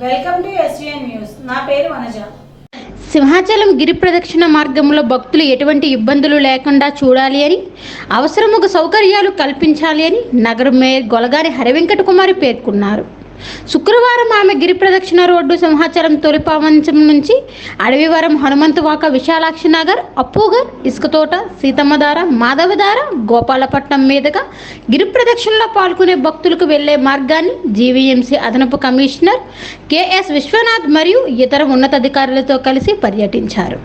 Welcome to SVN news. నా పేరు వనజ. సింహాచలం గిరి ప్రదక్షిణ మార్గంలో భక్తులు ఎటువంటి ఇబ్బందులు లేకుండా చూడాలి అని అవసరముగా సౌకర్యాలు కల్పించాలి అని నగర మేయర్ గొలగారి హరివెంకట కుమారి పేర్కొన్నారు. శుక్రవారం ఆమె గిరి ప్రదక్షిణ రోడ్డు సింహాచలం తొలిపావంచం నుంచి అడవివరం హనుమంతువాక విశాలాక్షి నగర్ అప్పుగర్ ఇసుకతోట సీతమ్మధార మాధవధార గోపాలపట్నం మీదుగా గిరి ప్రదక్షిణలో పాల్గొనే భక్తులకు వెళ్ళే మార్గాన్ని జీవీఎంసీ అదనపు కమిషనర్ కెఎస్ విశ్వనాథ్ మరియు ఇతర ఉన్నతాధికారులతో కలిసి పర్యటించారు.